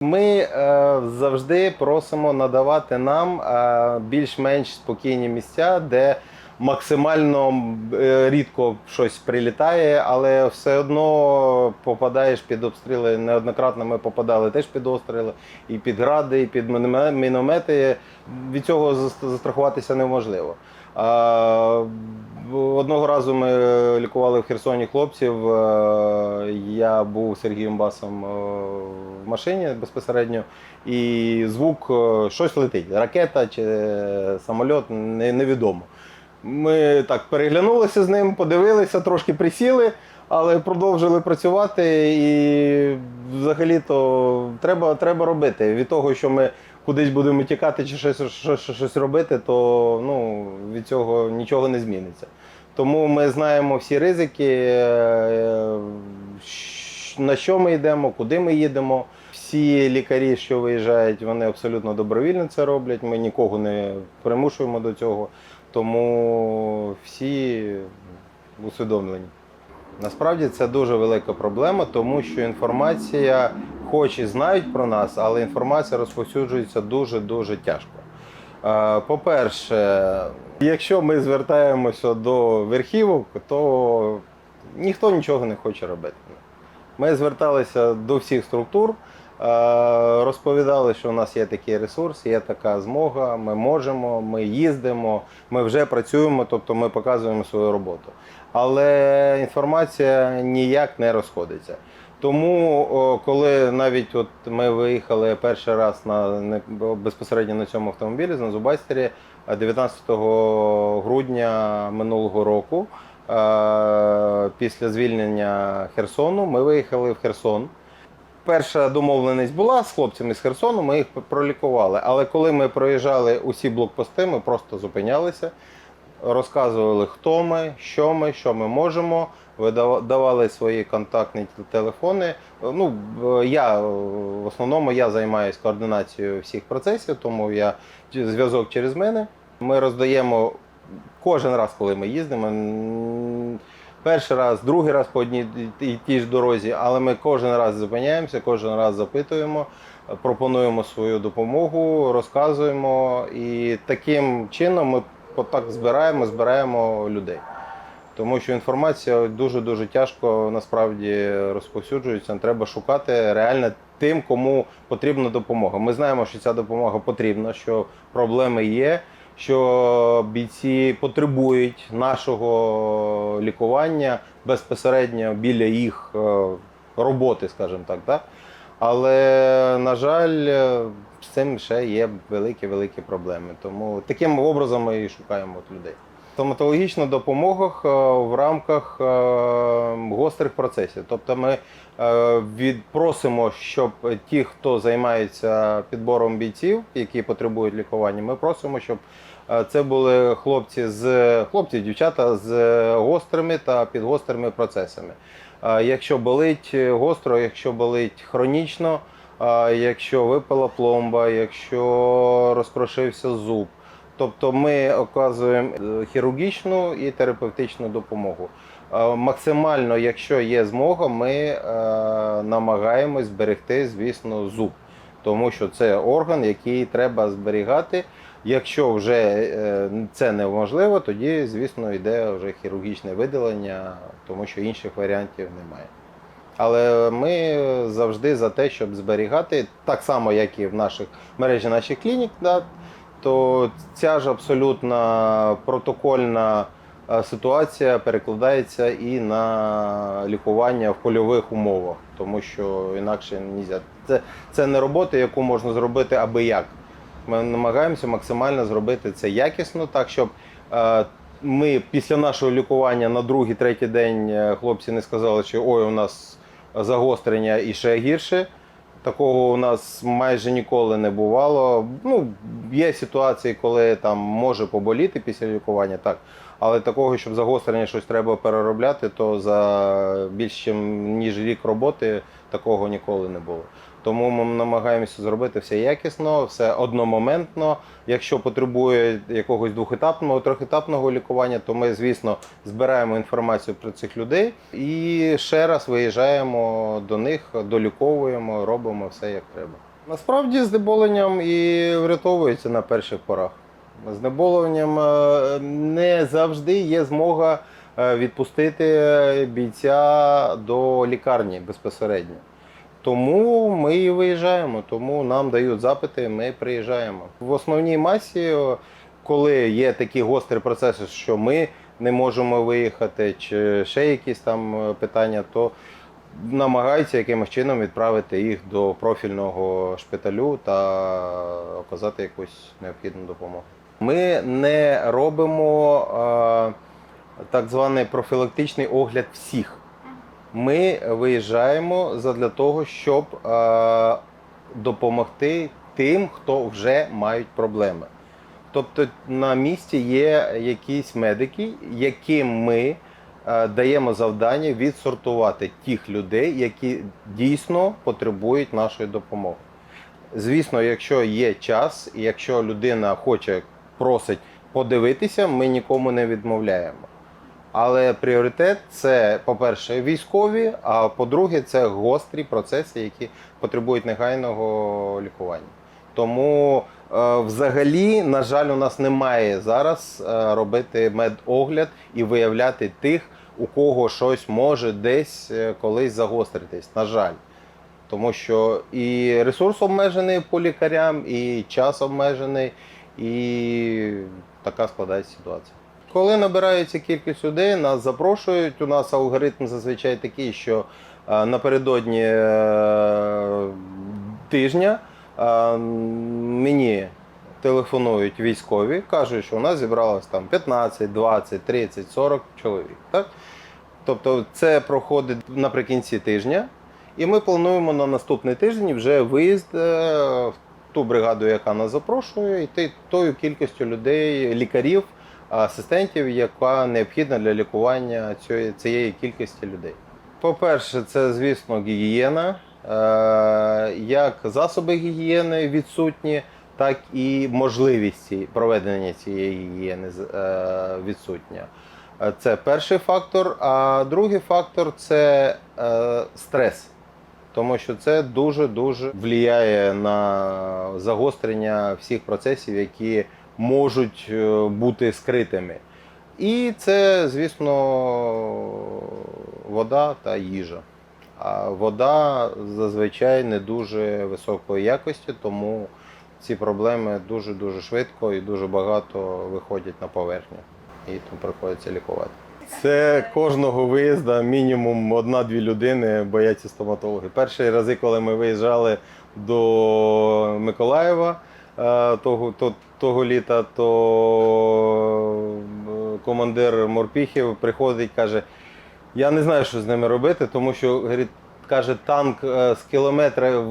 Ми е, завжди просимо надавати нам е, більш-менш спокійні місця, де максимально е, рідко щось прилітає, але все одно попадаєш під обстріли. Неоднократно ми попадали теж під обстріли, і під гради, і під міномети. Від цього застрахуватися неможливо. Одного разу ми лікували в Херсоні хлопців. е, Я був Сергієм Басом е, в машині безпосередньо, і звук е, щось летить. Ракета чи самоліт невідомо. Ми так переглянулися з ним, подивилися, трошки присіли, але продовжили працювати. І взагалі-то треба, треба робити. Від того, що ми кудись будемо тікати чи щось, щось, щось робити, то ну, від цього нічого не зміниться. Тому ми знаємо всі ризики, е, на що ми йдемо, куди ми їдемо. Всі лікарі, що виїжджають, вони абсолютно добровільно це роблять. Ми нікого не примушуємо до цього. Тому всі усвідомлені. Насправді це дуже велика проблема, тому що інформація, хоч і знають про нас, але інформація розповсюджується дуже-дуже тяжко. Е, По-перше, якщо ми звертаємося до верхівок, то ніхто нічого не хоче робити. Ми зверталися до всіх структур, е, розповідали, що у нас є такий ресурс, є така змога, ми можемо, ми їздимо, ми вже працюємо, тобто ми показуємо свою роботу. Але інформація ніяк не розходиться. Тому, коли навіть от ми виїхали перший раз на безпосередньо на цьому автомобілі на Зубайстері е, 19 грудня минулого року, е, після звільнення Херсону, ми виїхали в Херсон. Перша домовленість була з хлопцями з Херсону, ми їх пролікували. Але коли ми проїжджали усі блокпости, ми просто зупинялися, розказували, хто ми, що ми, що ми можемо, видава- давали свої контактні телефони. Ну, я в основному я займаюся координацією всіх процесів, тому я зв'язок через мене. Ми роздаємо кожен раз, коли ми їздимо. Перший раз, другий раз по одній і тій ж дорозі, але ми кожен раз зупиняємося, кожен раз запитуємо, пропонуємо свою допомогу, розказуємо. І таким чином ми отак збираємо, збираємо людей. Тому що інформація дуже-дуже тяжко насправді розповсюджується. Треба шукати реально тим, кому потрібна допомога. Ми знаємо, що ця допомога потрібна, що проблеми є, що бійці потребують нашого лікування безпосередньо біля їх е, роботи, скажімо так. так? Але, на жаль, е, з цим ще є великі-великі проблеми. Тому таким образом ми і шукаємо от людей. Стоматологічна допомога е, в рамках е, гострих процесів. Тобто ми відпросимо, щоб ті, хто займається підбором бійців, які потребують лікування, ми просимо, щоб це були хлопці з хлопці, дівчата з гострими та підгострими процесами. Е, Якщо болить гостро, якщо болить хронічно, е, якщо випала пломба, якщо розкрошився зуб. Тобто ми оказуємо е, хірургічну і терапевтичну допомогу. Е, Максимально, якщо є змога, ми е, намагаємось зберегти, звісно, зуб, тому що це орган, який треба зберігати. Якщо вже е, це неможливо, тоді, звісно, йде вже хірургічне видалення, тому що інших варіантів немає. Але ми завжди за те, щоб зберігати, так само, як і в наших мережі наших клінік, да, то ця ж абсолютно протокольна е, ситуація перекладається і на лікування в польових умовах, тому що інакше не. Це, це не робота, яку можна зробити аби як. Ми намагаємося максимально зробити це якісно, так щоб е, ми після нашого лікування на другий, третій день е, хлопці не сказали, що ой, у нас загострення і ще гірше. Такого у нас майже ніколи не бувало. Ну, є ситуації, коли там може поболіти після лікування, так. Але такого, щоб загострення щось треба переробляти, то за більш ніж рік роботи такого ніколи не було. Тому ми намагаємося зробити все якісно, все одномоментно. Якщо потребує якогось двохетапного, трьохетапного лікування, то ми, звісно, збираємо інформацію про цих людей і ще раз виїжджаємо до них, доліковуємо, робимо все як треба. Насправді знеболенням і врятовується на перших порах. Знеболенням е, не завжди є змога е, відпустити бійця до лікарні безпосередньо. Тому ми і виїжджаємо, тому нам дають запити, ми приїжджаємо. В основній масі, коли є такі гострі процеси, що ми не можемо виїхати, чи ще якісь там е, питання, то намагаються якимось чином відправити їх до профільного шпиталю та оказати якусь необхідну допомогу. Ми не робимо е, так званий профілактичний огляд всіх. Ми виїжджаємо задля того, щоб е, допомогти тим, хто вже мають проблеми. Тобто на місці є якісь медики, яким ми е, даємо завдання відсортувати тих людей, які дійсно потребують нашої допомоги. Звісно, якщо є час, якщо людина хоче, просить подивитися, ми нікому не відмовляємо. Але пріоритет це, по-перше, військові, а по-друге, це гострі процеси, які потребують негайного лікування. Тому е, взагалі, на жаль, у нас немає зараз е, робити медогляд і виявляти тих, у кого щось може десь е, колись загостритись. На жаль. Тому що і ресурс обмежений по лікарям, і час обмежений, і така складається ситуація. Коли набирається кількість людей, нас запрошують. У нас алгоритм зазвичай такий, що е, напередодні е, тижня е, мені телефонують військові, кажуть, що у нас зібралось там 15, 20, 30, 40 чоловік. Так? Тобто це проходить наприкінці тижня, і ми плануємо на наступний тиждень вже виїзд в ту бригаду, яка нас запрошує, і тою кількістю людей, лікарів, асистентів, яка необхідна для лікування цієї, цієї кількості людей. По-перше, це, звісно, гігієна. Е, Як засоби гігієни відсутні, так і можливість проведення цієї гігієни е, відсутня. Це перший фактор. А другий фактор це е, стрес. Тому що це дуже-дуже впливає на загострення всіх процесів, які можуть е, бути скритими. І це, звісно, вода та їжа. А вода зазвичай не дуже високої якості, тому ці проблеми дуже-дуже швидко і дуже багато виходять на поверхню. І тому приходиться лікувати. Це кожного виїзду мінімум одна-дві людини бояться стоматологи. Перші рази, коли ми виїжджали до Миколаєва того, то, того літа, то е, командир морпіхів приходить каже: я не знаю, що з ними робити, тому що каже, танк е, з кілометра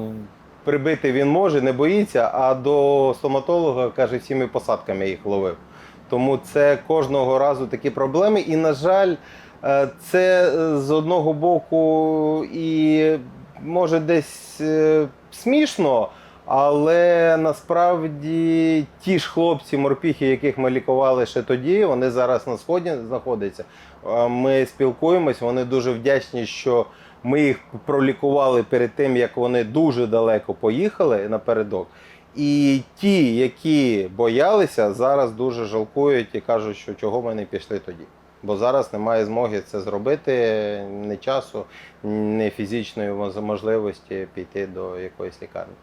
прибити він може, не боїться, а до стоматолога каже, всіми посадками їх ловив. Тому це кожного разу такі проблеми. І, на жаль, е, це е, з одного боку і може десь е, смішно, але насправді ті ж хлопці, морпіхи, яких ми лікували ще тоді, вони зараз на сході знаходяться. Ми спілкуємось, вони дуже вдячні, що ми їх пролікували перед тим, як вони дуже далеко поїхали напередок. І ті, які боялися, зараз дуже жалкують і кажуть, що чого ми не пішли тоді. Бо зараз немає змоги це зробити, ні часу, ні фізичної можливості піти до якоїсь лікарні.